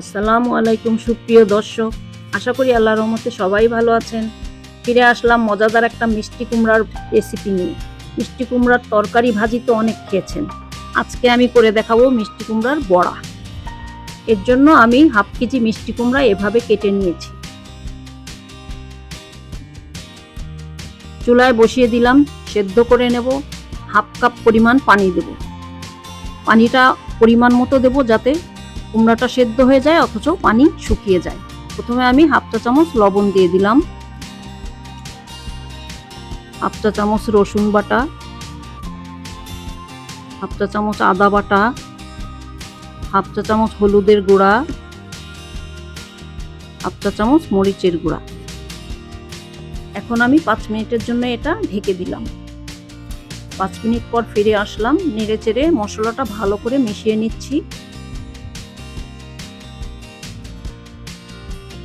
আসসালামু আলাইকুম, সুপ্রিয় দর্শক। আশা করি আল্লাহ রহমতে সবাই ভালো আছেন। ফিরে আসলাম মজাদার একটা মিষ্টি কুমড়ার রেসিপি নিয়ে। মিষ্টি কুমড়ার তরকারি ভাজি তো অনেক খেয়েছেন। আজকে আমি করে দেখাবো মিষ্টি কুমড়ার বড়া। এর জন্য আমি হাফ কেজি মিষ্টি কুমড়া এভাবে কেটে নিয়েছি। চুলায় বসিয়ে দিলাম, সেদ্ধ করে নেব। হাফ কাপ পরিমাণ পানি দেব। পানিটা পরিমাণ মতো দেব যাতে কুমড়াটা সেদ্ধ হয়ে যায়, অথচ পানি শুকিয়ে যায়। প্রথমে আমি হাফ চা চামচ লবণ দিয়ে দিলাম। হাফ চা চামচ রসুন বাটা। হাফ চা চামচ আদা বাটা। হাফ চা চামচ হলুদের গুঁড়া। হাফ চা চামচ মরিচের গুঁড়া। এখন আমি পাঁচ মিনিটের জন্য এটা ঢেকে দিলাম। পাঁচ মিনিট পর ফিরে আসলাম, নেড়ে চেড়ে মশলাটা ভালো করে মিশিয়ে নিচ্ছি।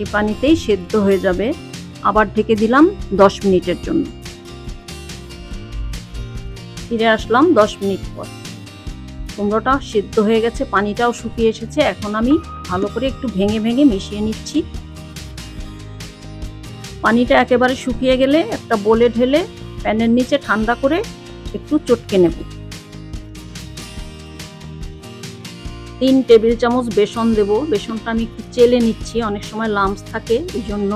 এই পানিতেই সেদ্ধ হয়ে যাবে। আবার ঢেকে দিলাম দশ মিনিটের জন্য। ফিরে আসলাম দশ মিনিট পর। কুমড়োটা সেদ্ধ হয়ে গেছে, পানিটাও শুকিয়ে এসেছে। এখন আমি ভালো করে একটু ভেঙে ভেঙে মিশিয়ে নিচ্ছি। পানিটা একেবারে শুকিয়ে গেলে একটা বলে ঢেলে প্যানের নিচে ঠান্ডা করে একটু চটকে নেব। তিন টেবিল চামচ বেসন দেব। বেসনটা আমি একটু চেলে নিচ্ছি, অনেক সময় লামস থাকে, এই জন্য।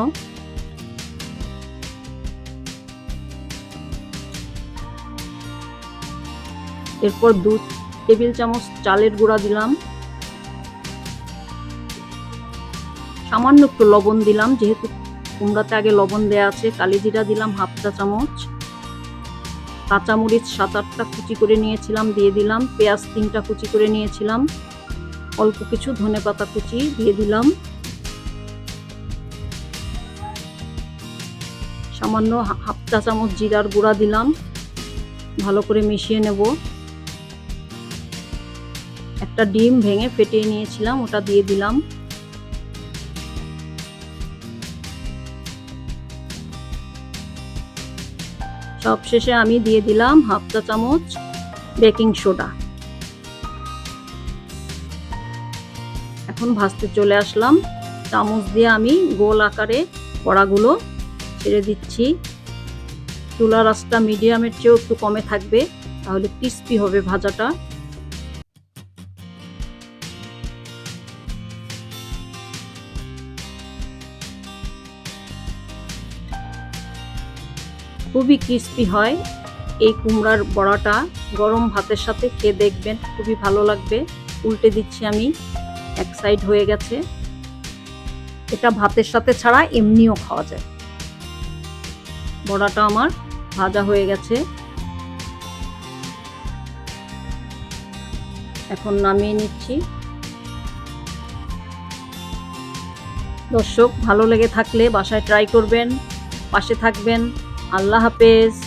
এরপর দু টেবিল চামচ চালের গুঁড়া দিলাম। সামান্য একটু লবণ দিলাম, যেহেতু কুমড়াতে আগে লবণ দেওয়া আছে কালিজিরা দিলাম হাফ চা চামচ। কাঁচামরিচ সাত আটটা কুচি করে নিয়েছিলাম, দিয়ে দিলাম। পেঁয়াজ তিনটা কুচি করে নিয়েছিলাম। অল্প কিছু ধনে পাতা কুচি দিয়ে দিলাম। সামান্য হাফ চা চামচ জিরার গুঁড়া দিলাম। ভালো করে মিশিয়ে নেব। একটা ডিম ভেঙে ফেটিয়ে নিয়েছিলাম, ওটা দিয়ে দিলাম। সবশেষে আমি দিয়ে দিলাম হাফ চা চামচ বেকিং সোডা। এখন ভাজতে চলে আসলাম। চামচ দিয়ে আমি গোল আকারে কড়াগুলো ছেড়ে দিচ্ছি। চুলার আঁচটা মিডিয়ামের চেয়েও একটু কমে থাকবে, তাহলে ক্রিস্পি হবে ভাজাটা। খুবই ক্রিস্পি হয় এই কুমড়ার বড়াটা। গরম ভাতের সাথে খেয়ে দেখবেন, খুবই ভালো লাগবে। উল্টে দিচ্ছি আমি এক সাইড হয়ে গেছে। এটা ভাতের সাথে ছাড়া এমনিও খাওয়া যায়। বড়াটা আমার ভাজা হয়ে গেছে। এখন নামিয়ে নিচ্ছি। দর্শক, ভালো লেগে থাকলে বাসায় ট্রাই করবেন, পাশে থাকবেন। আল্লাহ হাফেজ।